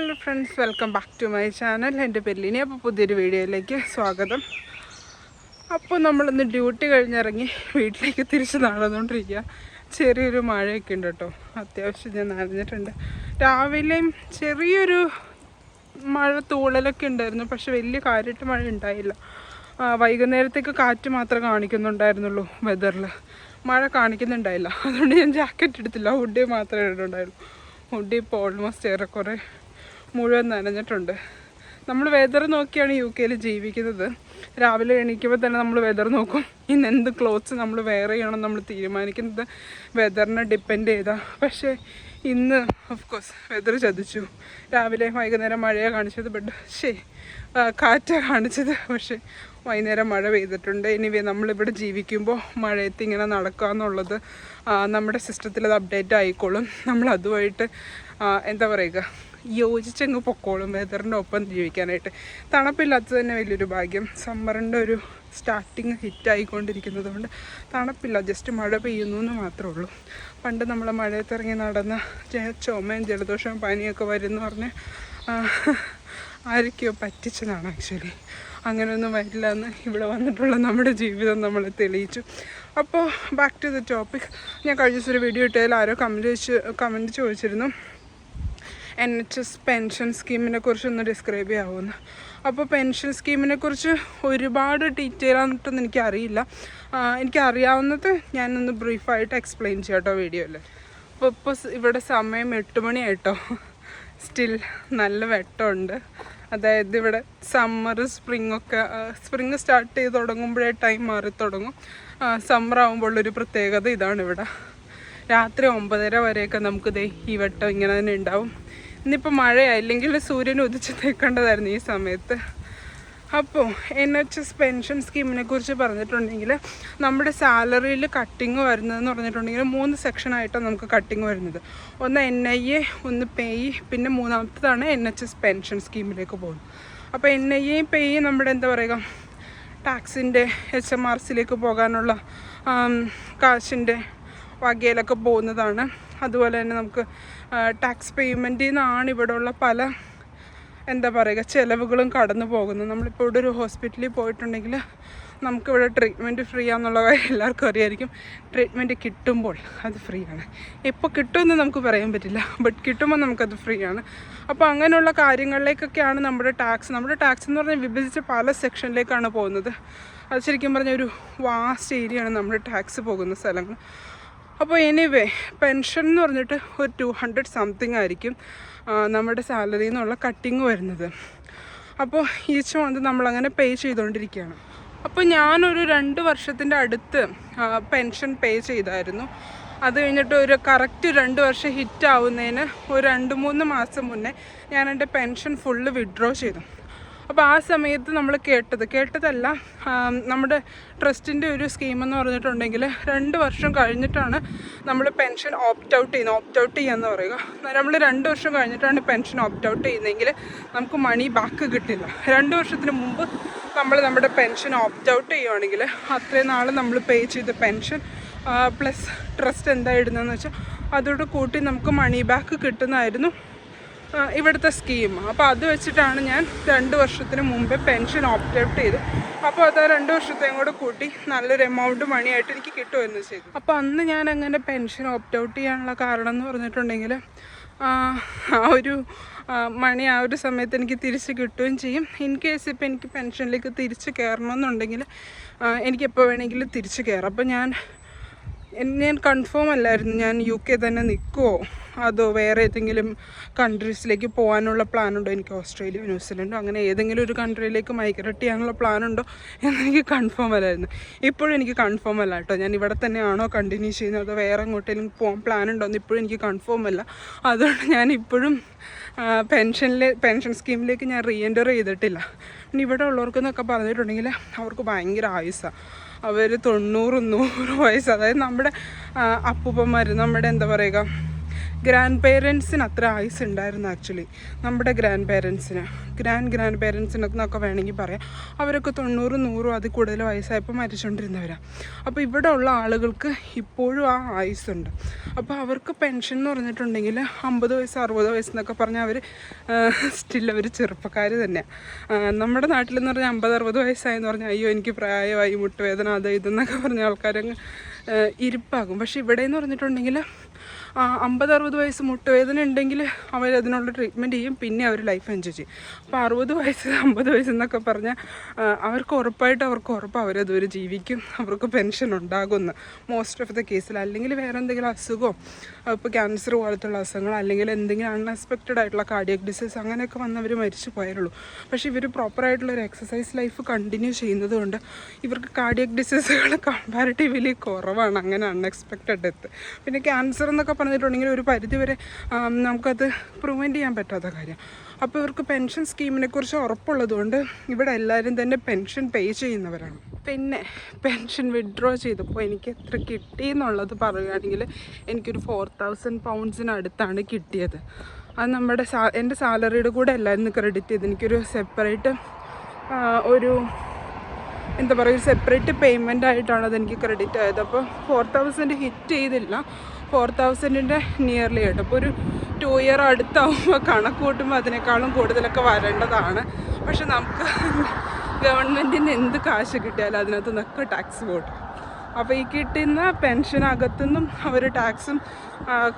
Hello friends welcome back to my channel എന്റെ പെല്ലിനി അപ്പോൾ പുതിയൊരു വീഡിയോയിലേക്ക് സ്വാഗതം. അപ്പോൾ നമ്മളിന്ന് ഡ്യൂട്ടി കഴിഞ്ഞിറങ്ങി വീട്ടിലേക്ക് തിരിച്ച് നടന്നുകൊണ്ടിരിക്കുക. ചെറിയൊരു മഴയൊക്കെ ഉണ്ട് കേട്ടോ. അത്യാവശ്യം ഞാൻ നനഞ്ഞിട്ടുണ്ട്. രാവിലെയും ചെറിയൊരു മഴ തൂളലൊക്കെ ഉണ്ടായിരുന്നു. പക്ഷെ വലിയ കാര്യമായിട്ട് മഴ ഉണ്ടായില്ല. വൈകുന്നേരത്തേക്ക് കാറ്റ് മാത്രമേ കാണിക്കുന്നുണ്ടായിരുന്നുള്ളൂ വെതറിൽ മഴ കാണിക്കുന്നുണ്ടായില്ല. അതുകൊണ്ട് ഞാൻ ജാക്കറ്റ് എടുത്തില്ല. ഹുഡി മാത്രമേ ഇടുന്നുണ്ടായുള്ളൂ ഹുഡി ഇപ്പോൾ ഓൾമോസ്റ്റ് ഏറെക്കുറെ മുഴുവൻ നനഞ്ഞിട്ടുണ്ട്. നമ്മൾ വെതർ നോക്കിയാണ് യു കെയിൽ ജീവിക്കുന്നത്. രാവിലെ എണീക്കുമ്പോൾ തന്നെ നമ്മൾ വെതർ നോക്കും. ഇന്ന് എന്ത് ക്ലോത്ത്സ് നമ്മൾ വെയർ ചെയ്യണം നമ്മൾ തീരുമാനിക്കുന്നത്. വെതറിനെ ഡിപ്പെൻഡ് ചെയ്താ. പക്ഷേ ഇന്ന് ഓഫ് കോഴ്സ് വെതർ ചതിച്ചു. രാവിലെ വൈകുന്നേരം മഴയാണ് കാണിച്ചത് ബട്ട് ശേ കാറ്റാണ് കാണിച്ചത്. പക്ഷേ വൈകുന്നേരം മഴ പെയ്തിട്ടുണ്ട്. എനിവേ നമ്മളിവിടെ ജീവിക്കുമ്പോൾ മഴയത്ത് ഇങ്ങനെ നടക്കുക എന്നുള്ളത് നമ്മുടെ സിസ്റ്റത്തിൽ അത് അപ്ഡേറ്റ് ആയിക്കോളും. നമ്മൾ അതുമായിട്ട് എന്താ പറയുക യോജിച്ചങ്ങ് പൊക്കോളും വെതറിന്റെ ഒപ്പം ജീവിക്കാനായിട്ട്. തണുപ്പില്ലാത്തത് തന്നെ വലിയൊരു ഭാഗ്യം. സമ്മറിന്റെ ഒരു സ്റ്റാർട്ടിങ് ഹിറ്റായിക്കൊണ്ടിരിക്കുന്നത് കൊണ്ട് തണുപ്പില്ല ജസ്റ്റ് മഴ പെയ്യുന്നു എന്ന് മാത്രമേ ഉള്ളൂ. പണ്ട് നമ്മൾ മഴയത്തിറങ്ങി നടന്ന ചുമയും ജലദോഷവും പനിയൊക്കെ വരുമെന്ന് പറഞ്ഞ് ആരൊക്കെയോ പറ്റിച്ചതാണ് ആക്ച്വലി അങ്ങനെയൊന്നും വരില്ല എന്ന് ഇവിടെ വന്നിട്ടുള്ള നമ്മുടെ ജീവിതം നമ്മൾ തെളിയിച്ചു. അപ്പോൾ ബാക്ക് ടു ദ ടോപ്പിക് ഞാൻ കഴിഞ്ഞ ദിവസം ഒരു വീഡിയോ ഇട്ടതിൽ ആരോ കമന്റ് ചോദിച്ച് കമന്റ് ചോദിച്ചിരുന്നു. എൻ എച്ച് എസ് പെൻഷൻ സ്കീമിനെ കുറിച്ച് ഒന്ന് ഡിസ്ക്രൈബ് ചെയ്യാവുന്നു. അപ്പോൾ പെൻഷൻ സ്കീമിനെ കുറിച്ച് ഒരുപാട് ഡീറ്റെയിൽ ആയിട്ടൊന്നും എനിക്കറിയില്ല. എനിക്കറിയാവുന്നത് ഞാനൊന്ന് ബ്രീഫായിട്ട് എക്സ്പ്ലെയിൻ ചെയ്യാം കേട്ടോ വീഡിയോയിൽ അപ്പോൾ ഇപ്പോൾ ഇവിടെ സമയം എട്ട് മണിയായിട്ടോ. സ്റ്റിൽ നല്ല വെട്ടമുണ്ട്. അതായത് ഇവിടെ സമ്മർ സ്പ്രിംഗ് ഒക്കെ സ്പ്രിങ് സ്റ്റാർട്ട് ചെയ്ത് തുടങ്ങുമ്പോഴേ ടൈം മാറി തുടങ്ങും. സമ്മർ ആകുമ്പോഴുള്ളൊരു പ്രത്യേകത ഇതാണ് ഇവിടെ. രാത്രി ഒമ്പതര വരെയൊക്കെ നമുക്ക് ഈ വെട്ടം ഇങ്ങനെ തന്നെ ഉണ്ടാവും. ഇന്നിപ്പോൾ മഴയായില്ലെങ്കിൽ സൂര്യൻ ഉദിച്ച് നിൽക്കേണ്ടതായിരുന്നു ഈ സമയത്ത്. അപ്പോൾ എൻ എച്ച് എസ് പെൻഷൻ സ്കീമിനെ കുറിച്ച് പറഞ്ഞിട്ടുണ്ടെങ്കിൽ നമ്മുടെ സാലറിയിൽ കട്ടിങ് വരുന്നതെന്ന് പറഞ്ഞിട്ടുണ്ടെങ്കിൽ മൂന്ന് സെക്ഷനായിട്ടാണ് നമുക്ക് കട്ടിങ് വരുന്നത്. ഒന്ന് എൻ ഐ എ ഒന്ന് പേയ് പിന്നെ മൂന്നാമത്തതാണ് എൻ എച്ച് എസ് പെൻഷൻ സ്കീമിലേക്ക് പോകുന്നത്. അപ്പോൾ എൻ ഐ എയും പേയും നമ്മുടെ എന്താ പറയുക? ടാക്സിന്റെ എച്ച് എം ആർ സിയിലേക്ക് പോകാനുള്ള കാശിന്റെ വകയിലൊക്കെ പോകുന്നതാണ്. അതുപോലെ തന്നെ നമുക്ക് ടാക്സ് പേയ്മെന്റിൽ നിന്നാണ് ഇവിടെ ഉള്ള പല എന്താ പറയുക ചിലവുകളും കടന്നു പോകുന്നത്. നമ്മളിപ്പോൾ ഇവിടെ ഒരു ഹോസ്പിറ്റലിൽ പോയിട്ടുണ്ടെങ്കിൽ നമുക്കിവിടെ ട്രീറ്റ്മെന്റ് ഫ്രീ ആണെന്നുള്ള കാര്യം എല്ലാവർക്കും അറിയായിരിക്കും. ട്രീറ്റ്മെന്റ് കിട്ടുമ്പോൾ അത് ഫ്രീ ആണ്. എപ്പോൾ കിട്ടുമെന്ന് നമുക്ക് പറയാൻ പറ്റില്ല ബട്ട് കിട്ടുമ്പോൾ നമുക്കത് ഫ്രീ ആണ്. അപ്പോൾ അങ്ങനെയുള്ള കാര്യങ്ങളിലേക്കൊക്കെയാണ് നമ്മുടെ ടാക്സ് നമ്മുടെ ടാക്സ് എന്ന് പറഞ്ഞാൽ വിഭജിച്ച് പല സെക്ഷനിലേക്കാണ് പോകുന്നത്. അത് ശരിക്കും പറഞ്ഞാൽ ഒരു വാസ്റ്റ് ഏരിയയാണ് നമ്മുടെ ടാക്സ് പോകുന്ന സ്ഥലങ്ങൾ. അപ്പോൾ എനിവേ പെൻഷൻ എന്ന് പറഞ്ഞിട്ട് ഒരു ടു ഹൺഡ്രഡ് സംതിങ് ആയിരിക്കും നമ്മുടെ സാലറിയിൽ നിന്നുള്ള കട്ടിങ് വരുന്നത്. അപ്പോൾ ഈച്ച് മന്ത് നമ്മളങ്ങനെ പേ ചെയ്തുകൊണ്ടിരിക്കുകയാണ് അപ്പോൾ ഞാനൊരു രണ്ട് വർഷത്തിന്റെ അടുത്ത് പെൻഷൻ പേ ചെയ്തായിരുന്നു. അത് കഴിഞ്ഞിട്ട് ഒരു കറക്റ്റ് രണ്ട് വർഷം ഹിറ്റ് ആവുന്നതിന് ഒരു രണ്ട് മൂന്ന് മാസം മുന്നേ ഞാൻ എന്റെ പെൻഷൻ ഫുള്ള് വിഡ്രോ ചെയ്തു. അപ്പോൾ ആ സമയത്ത് നമ്മൾ കേട്ടത്. കേട്ടതല്ല നമ്മുടെ ട്രസ്റ്റിന്റെ ഒരു സ്കീം എന്ന് പറഞ്ഞിട്ടുണ്ടെങ്കിൽ രണ്ട് വർഷം കഴിഞ്ഞിട്ടാണ് നമ്മൾ പെൻഷൻ ഓപ്റ്റ് ഔട്ട് ചെയ്യുന്നത്. ഓപ്റ്റ് ഔട്ട് ചെയ്യുക എന്ന് പറയുക. നമ്മൾ രണ്ട് വർഷം കഴിഞ്ഞിട്ടാണ് പെൻഷൻ ഓപ്റ്റ് ഔട്ട് ചെയ്യുന്നതെങ്കിൽ നമുക്ക് മണി ബാക്ക് കിട്ടില്ല. രണ്ട് വർഷത്തിന് മുമ്പ് നമ്മൾ നമ്മുടെ പെൻഷൻ ഓപ്റ്റ് ഔട്ട് ചെയ്യുവാണെങ്കിൽ അത്രയും നാൾ നമ്മൾ പേ ചെയ്ത പെൻഷൻ പ്ലസ് ട്രസ്റ്റ് എന്താ ഇടുന്നതെന്ന് വെച്ചാൽ അതോട് കൂട്ടി നമുക്ക് മണി ബാക്ക് കിട്ടുന്നതായിരുന്നു. ഇവിടുത്തെ സ്കീം അപ്പോൾ അത് വെച്ചിട്ടാണ് ഞാൻ രണ്ട് വർഷത്തിന് മുമ്പേ പെൻഷൻ ഓപ്റ്റ് ഔട്ട് ചെയ്ത്. അപ്പോൾ അത് രണ്ട് വർഷത്തെയും കൂടെ കൂട്ടി നല്ലൊരു എമൗണ്ട് മണിയായിട്ട് എനിക്ക് കിട്ടുമെന്ന് ചെയ്തു. അപ്പോൾ അന്ന് ഞാൻ അങ്ങനെ പെൻഷൻ ഓപ്റ്റ് ഔട്ട് ചെയ്യാനുള്ള കാരണം എന്ന് പറഞ്ഞിട്ടുണ്ടെങ്കിൽ ആ ഒരു മണി ആ ഒരു സമയത്ത് എനിക്ക് തിരിച്ച് കിട്ടുകയും ചെയ്യും. ഇൻ കേസ് ഇപ്പോൾ എനിക്ക് പെൻഷനിലേക്ക് തിരിച്ച് കയറണമെന്നുണ്ടെങ്കിൽ എനിക്കെപ്പോൾ വേണമെങ്കിലും തിരിച്ച് കയറാം. അപ്പോൾ ഞാൻ ഞാൻ കൺഫേം അല്ലായിരുന്നു. ഞാൻ യു കെ തന്നെ നിൽക്കുമോ അതോ വേറെ ഏതെങ്കിലും കൺട്രീസിലേക്ക് പോകാനുള്ള പ്ലാനുണ്ടോ എനിക്ക് ഓസ്ട്രേലിയ ന്യൂസിലൻഡോ അങ്ങനെ ഏതെങ്കിലും ഒരു കൺട്രിയിലേക്ക് മൈഗ്രേറ്റ് ചെയ്യാനുള്ള പ്ലാനുണ്ടോ എന്നെനിക്ക് കൺഫേം അല്ലായിരുന്നു. ഇപ്പോഴും എനിക്ക് കൺഫേം അല്ല കേട്ടോ. ഞാൻ ഇവിടെ തന്നെയാണോ കണ്ടിന്യൂ ചെയ്യുന്നത്? അതോ വേറെ എങ്ങോട്ടെങ്കിലും പോകാൻ പ്ലാൻ ഉണ്ടോ എന്ന് ഇപ്പോഴും എനിക്ക് കൺഫേം അല്ല. അതുകൊണ്ട് ഞാൻ ഇപ്പോഴും പെൻഷനിലെ പെൻഷൻ സ്കീമിലേക്ക് ഞാൻ റീ ചെയ്തിട്ടില്ല. പിന്നെ ഇവിടെ ഉള്ളവർക്കെന്നൊക്കെ പറഞ്ഞിട്ടുണ്ടെങ്കിൽ അവർക്ക് ഭയങ്കര ആയുസ്സാണ് അവർ തൊണ്ണൂറ് നൂറ് വയസ്സ്. അതായത് നമ്മുടെ അപ്പൂപ്പന്മാർ നമ്മുടെ എന്താ പറയുക ഗ്രാൻഡ് പേരൻസിന് അത്ര ആയുസ് ഉണ്ടായിരുന്നു ആക്ച്വലി നമ്മുടെ ഗ്രാൻഡ് പേരൻസിന് ഗ്രാൻഡ് ഗ്രാൻഡ് പേരൻസിനൊക്കെ വേണമെങ്കിൽ പറയാം. അവരൊക്കെ തൊണ്ണൂറും നൂറും അതിൽ കൂടുതൽ വയസ്സായപ്പോൾ മരിച്ചുകൊണ്ടിരുന്നവരാണ് അപ്പോൾ ഇവിടെ ഉള്ള ആളുകൾക്ക് ഇപ്പോഴും ആ ആയുസ്സുണ്ട്. അപ്പോൾ അവർക്ക് പെൻഷൻ എന്ന് പറഞ്ഞിട്ടുണ്ടെങ്കിൽ അമ്പത് വയസ്സ് അറുപത് വയസ്സെന്നൊക്കെ പറഞ്ഞാൽ അവർ സ്റ്റിൽ അവർ ചെറുപ്പക്കാർ തന്നെയാണ് നമ്മുടെ നാട്ടിലെന്ന് പറഞ്ഞാൽ അമ്പത് അറുപത് വയസ്സായെന്ന് പറഞ്ഞാൽ അയ്യോ എനിക്ക് പ്രായമായി മുട്ടുവേദന അത് ഇതെന്നൊക്കെ പറഞ്ഞ ആൾക്കാരങ്ങ് ഇരിപ്പാകും. പക്ഷെ ഇവിടെ എന്ന് പറഞ്ഞിട്ടുണ്ടെങ്കിൽ അമ്പത് അറുപത് വയസ്സ് മുട്ടുവേദന ഉണ്ടെങ്കിൽ അവർ അതിനുള്ള ട്രീറ്റ്മെന്റ് ചെയ്യും. പിന്നെ അവർ ലൈഫ് എൻജോയ് ചെയ്യും. അപ്പോൾ അറുപത് വയസ്സ് അമ്പത് വയസ്സ് എന്നൊക്കെ പറഞ്ഞാൽ അവർക്ക് ഉറപ്പായിട്ട് അവർക്ക് ഉറപ്പ് അവരതുവരെ ജീവിക്കും. അവർക്ക് പെൻഷൻ ഉണ്ടാകുമെന്ന് മോസ്റ്റ് ഓഫ് ദ കേസിൽ അല്ലെങ്കിൽ വേറെ എന്തെങ്കിലും അസുഖമോ ഇപ്പോൾ ക്യാൻസർ പോലത്തുള്ള അസുഖങ്ങൾ അല്ലെങ്കിൽ എന്തെങ്കിലും അൺഎക്സ്പെക്റ്റഡ് ആയിട്ടുള്ള കാർഡിയക് ഡിസീസ് അങ്ങനെയൊക്കെ വന്നവർ മരിച്ചു പോയാലുള്ളൂ. പക്ഷേ ഇവർ പ്രോപ്പറായിട്ടുള്ള ഒരു എക്സസൈസ് ലൈഫ് കണ്ടിന്യൂ ചെയ്യുന്നത് കൊണ്ട് ഇവർക്ക് കാർഡിയക് ഡിസീസുകൾ കമ്പാരിറ്റീവ്ലി കുറവാണ്. അങ്ങനെ അൺഎക്സ്പെക്റ്റഡ് ഡെത്ത് പിന്നെ ക്യാൻസർ എന്നൊക്കെ പറഞ്ഞിട്ടുണ്ടെങ്കിൽ ഒരു പരിധിവരെ നമുക്കത് പ്രിവെന്റ് ചെയ്യാൻ പറ്റാത്ത കാര്യം. അപ്പോൾ ഇവർക്ക് പെൻഷൻ സ്കീമിനെ കുറിച്ച് ഉറപ്പുള്ളതുകൊണ്ട് ഇവിടെ എല്ലാവരും തന്നെ പെൻഷൻ പേ ചെയ്യുന്നവരാണ്. പിന്നെ പെൻഷൻ വിഡ്രോ ചെയ്തപ്പോൾ എനിക്ക് എത്ര കിട്ടി എന്നുള്ളത് പറയുകയാണെങ്കിൽ എനിക്കൊരു ഫോർ തൗസൻഡ് പൗണ്ട്സിനടുത്താണ് കിട്ടിയത്. അത് നമ്മുടെ സാ എന്റെ സാലറിയുടെ കൂടെ അല്ലായിരുന്നു ക്രെഡിറ്റ് ചെയ്ത് എനിക്കൊരു സെപ്പറേറ്റ് ഒരു എന്താ പറയുക ഒരു സെപ്പറേറ്റ് പേയ്മെന്റ് ആയിട്ടാണ് അതെനിക്ക് ക്രെഡിറ്റ് ആയത്. അപ്പോൾ ഫോർ തൗസൻഡ് ഹിറ്റ് ചെയ്തില്ല. ഫോർ തൗസൻഡിന്റെ നിയർലി ആയിട്ട്. അപ്പോൾ ഒരു ടു ഇയർ അടുത്താവുമ്പോൾ കണക്ക് കൂട്ടുമ്പോൾ അതിനേക്കാളും കൂടുതലൊക്കെ വരേണ്ടതാണ്. പക്ഷെ നമുക്ക് ഗവൺമെന്റിന് എന്ത് കാശ് കിട്ടിയാലും അതിനകത്ത് നിന്നൊക്കെ ടാക്സ് പോട്ടും. അപ്പോൾ ഈ കിട്ടുന്ന പെൻഷനകത്തുനിന്നും അവർ ടാക്സും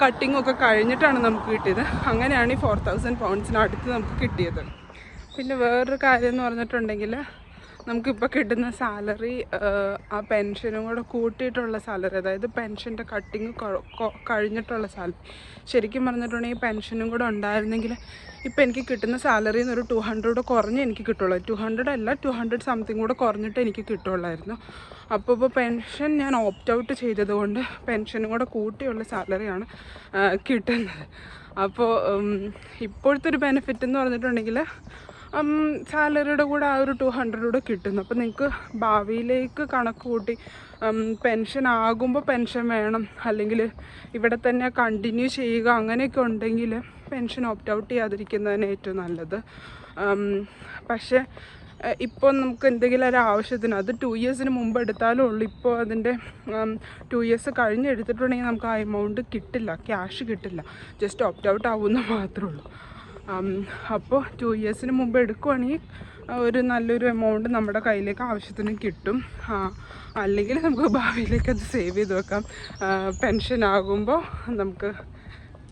കട്ടിങ്ങും ഒക്കെ കഴിഞ്ഞിട്ടാണ് നമുക്ക് കിട്ടിയത്. അങ്ങനെയാണ് ഈ ഫോർ തൗസൻഡ് പൗണ്ട്സിനടുത്ത് നമുക്ക് കിട്ടിയത്. പിന്നെ വേറൊരു കാര്യം എന്ന് പറഞ്ഞിട്ടുണ്ടെങ്കിൽ നമുക്കിപ്പോൾ കിട്ടുന്ന സാലറി ആ പെൻഷനും കൂടെ കൂട്ടിയിട്ടുള്ള സാലറി അതായത് പെൻഷന്റെ കട്ടിങ് കഴിഞ്ഞിട്ടുള്ള സാലറി ശരിക്കും പറഞ്ഞിട്ടുണ്ടെങ്കിൽ പെൻഷനും കൂടെ ഉണ്ടായിരുന്നെങ്കിൽ ഇപ്പോൾ എനിക്ക് കിട്ടുന്ന സാലറിയിൽ നിന്ന് ഒരു ടു ഹൺഡ്രഡ് കുറഞ്ഞ് എനിക്ക് കിട്ടുള്ളൂ. ടു ഹൺഡ്രഡ് അല്ല ടു ഹൺഡ്രഡ് സംതിങ് കൂടെ കുറഞ്ഞിട്ട് എനിക്ക് കിട്ടുള്ളായിരുന്നു. അപ്പോൾ ഇപ്പോൾ പെൻഷൻ ഞാൻ ഓപ്റ്റ് ഔട്ട് ചെയ്തതുകൊണ്ട് പെൻഷനും കൂടെ കൂട്ടിയുള്ള സാലറിയാണ് കിട്ടുന്നത്. അപ്പോൾ ഇപ്പോഴത്തെ ഒരു ബെനിഫിറ്റ് എന്ന് പറഞ്ഞിട്ടുണ്ടെങ്കിൽ സാലറിയുടെ കൂടെ ആ ഒരു ടു ഹൺഡ്രഡ് കൂടെ കിട്ടുന്നു. അപ്പോൾ നിങ്ങൾക്ക് ഭാവിയിലേക്ക് കണക്ക് കൂട്ടി പെൻഷൻ ആകുമ്പോൾ പെൻഷൻ വേണം. അല്ലെങ്കിൽ ഇവിടെ തന്നെ കണ്ടിന്യൂ ചെയ്യുക അങ്ങനെയൊക്കെ ഉണ്ടെങ്കിൽ പെൻഷൻ ഓപ്റ്റ് ഔട്ട് ചെയ്യാതിരിക്കുന്നതാണ് ഏറ്റവും നല്ലത്. പക്ഷേ ഇപ്പോൾ നമുക്ക് എന്തെങ്കിലും ഒരു ആവശ്യത്തിന് അത് ടു ഇയേഴ്സിന് മുമ്പ് എടുത്താലും ഉള്ളൂ. ഇപ്പോൾ അതിന്റെ ടു ഇയേഴ്സ് കഴിഞ്ഞ് എടുത്തിട്ടുണ്ടെങ്കിൽ നമുക്ക് ആ എമൗണ്ട് കിട്ടില്ല ക്യാഷ് കിട്ടില്ല. ജസ്റ്റ് ഓപ്റ്റ് ഔട്ട് ആവുമെന്ന് മാത്രമേ ഉള്ളൂ. അപ്പോൾ ടു ഇയേഴ്സിന് മുമ്പ് എടുക്കുവാണെങ്കിൽ ഒരു നല്ലൊരു എമൗണ്ട് നമ്മുടെ കയ്യിലേക്ക് ആവശ്യത്തിന് കിട്ടും. അല്ലെങ്കിൽ നമുക്ക് ഭാവിയിലേക്ക് അത് സേവ് ചെയ്ത് വെക്കാം. പെൻഷൻ ആകുമ്പോൾ നമുക്ക്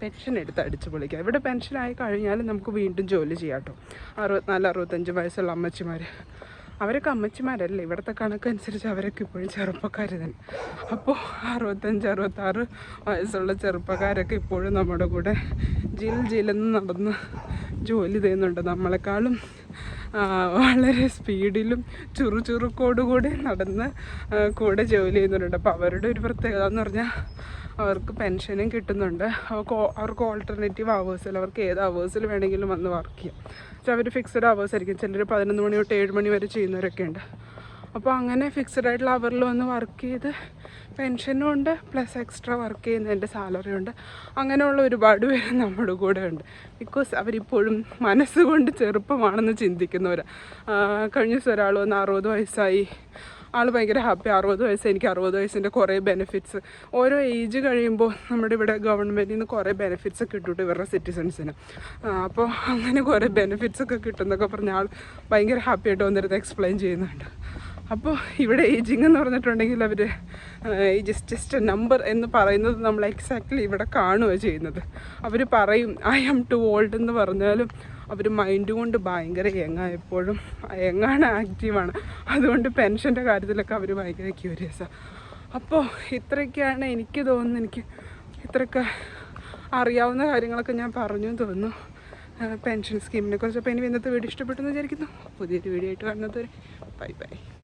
പെൻഷൻ എടുത്ത് അടിച്ച് പൊളിക്കാം. ഇവിടെ പെൻഷനായി കഴിഞ്ഞാൽ നമുക്ക് വീണ്ടും ജോലി ചെയ്യാം കേട്ടോ. അറുപത്തിനാല് അറുപത്തഞ്ച് വയസ്സുള്ള അമ്മച്ചിമാർ അവരൊക്കെ അമ്മച്ചിമാരല്ലേ? ഇവിടുത്തെ കണക്കനുസരിച്ച് അവരൊക്കെ ഇപ്പോഴും ചെറുപ്പക്കാർ തന്നെ. അപ്പോൾ അറുപത്തഞ്ച് അറുപത്താറ് വയസ്സുള്ള ചെറുപ്പക്കാരൊക്കെ ഇപ്പോഴും നമ്മുടെ കൂടെ ജിൽ ജിലെന്ന് നടന്ന് ജോലി ചെയ്യുന്നുണ്ട്. നമ്മളെക്കാളും വളരെ സ്പീഡിലും ചുറുചുറുക്കോടുകൂടി നടന്ന് കൂടെ ജോലി ചെയ്യുന്നുണ്ട്. അപ്പോൾ അവരുടെ ഒരു പ്രത്യേകത എന്ന് പറഞ്ഞാൽ അവർക്ക് പെൻഷനും കിട്ടുന്നുണ്ട്. അവർക്ക് അവർക്ക് ഓൾട്ടർനേറ്റീവ് അവേഴ്സിൽ അവർക്ക് ഏത് അവേഴ്സിൽ വേണമെങ്കിലും വന്ന് വർക്ക് ചെയ്യാം. പക്ഷെ അവർ ഫിക്സഡ് അവേഴ്സ് ആയിരിക്കും. ചിലർ പതിനൊന്ന് മണി തൊട്ട് ഏഴ് മണി വരെ ചെയ്യുന്നവരൊക്കെ ഉണ്ട്. അപ്പോൾ അങ്ങനെ ഫിക്സഡ് ആയിട്ടുള്ള അവറിൽ വന്ന് വർക്ക് ചെയ്ത് പെൻഷനും ഉണ്ട്. പ്ലസ് എക്സ്ട്രാ വർക്ക് ചെയ്യുന്നതിന്റെ സാലറി ഉണ്ട്. അങ്ങനെയുള്ള ഒരുപാട് പേര് നമ്മുടെ കൂടെ ഉണ്ട്. ബിക്കോസ് അവരിപ്പോഴും മനസ്സുകൊണ്ട് ചെറുപ്പമാണെന്ന് ചിന്തിക്കുന്നവർ കഴിഞ്ഞ ദിവസം ഒരാൾ വന്ന് അറുപത് വയസ്സായി. ആൾ ഭയങ്കര ഹാപ്പി അറുപത് വയസ്സ് എനിക്ക് അറുപത് വയസ്സിന്റെ കുറേ ബെനിഫിറ്റ്സ് ഓരോ ഏജ് കഴിയുമ്പോൾ നമ്മുടെ ഇവിടെ ഗവൺമെന്റിൽ നിന്ന് കുറേ ബെനിഫിറ്റ്സ് ഒക്കെ കിട്ടും ഇവരുടെ സിറ്റിസൺസിന് അപ്പോൾ അങ്ങനെ കുറേ ബെനിഫിറ്റ്സ് ഒക്കെ കിട്ടുന്നൊക്കെ പറഞ്ഞ ആൾ ഭയങ്കര ഹാപ്പി ആയിട്ട് വന്നിരുന്ന് എക്സ്പ്ലെയിൻ ചെയ്യുന്നുണ്ട്. അപ്പോൾ ഇവിടെ ഏജിങ് എന്ന് പറഞ്ഞിട്ടുണ്ടെങ്കിൽ അവർ ജസ്റ്റ് ജസ്റ്റ് നമ്പർ എന്ന് പറയുന്നത് നമ്മൾ എക്സാക്ട്ലി ഇവിടെ കാണുകയാണ് ചെയ്യുന്നത്. അവർ പറയും ഐ ആം ടു ഓൾഡ് എന്ന് പറഞ്ഞാലും അവർ മൈൻഡ് കൊണ്ട് ഭയങ്കര യങ്ങാണ് എപ്പോഴും യങ്ങാണ് ആക്റ്റീവാണ് അതുകൊണ്ട് പെൻഷന്റെ കാര്യത്തിലൊക്കെ അവർ ഭയങ്കര ക്യൂരിയസാണ് അപ്പോൾ ഇത്രയൊക്കെയാണ് എനിക്ക് തോന്നുന്നത് എനിക്ക് ഇത്രയൊക്കെ അറിയാവുന്ന കാര്യങ്ങളൊക്കെ ഞാൻ പറഞ്ഞു തോന്നുന്നു. പെൻഷൻ സ്കീമിനെ കുറിച്ച്. അപ്പോൾ ഇനി ഇന്നത്തെ വീഡിയോ ഇഷ്ടപ്പെട്ടെന്ന് വിചാരിക്കുന്നു. പുതിയൊരു വീഡിയോ ആയിട്ട് കാണുന്നത് ബൈ ബൈ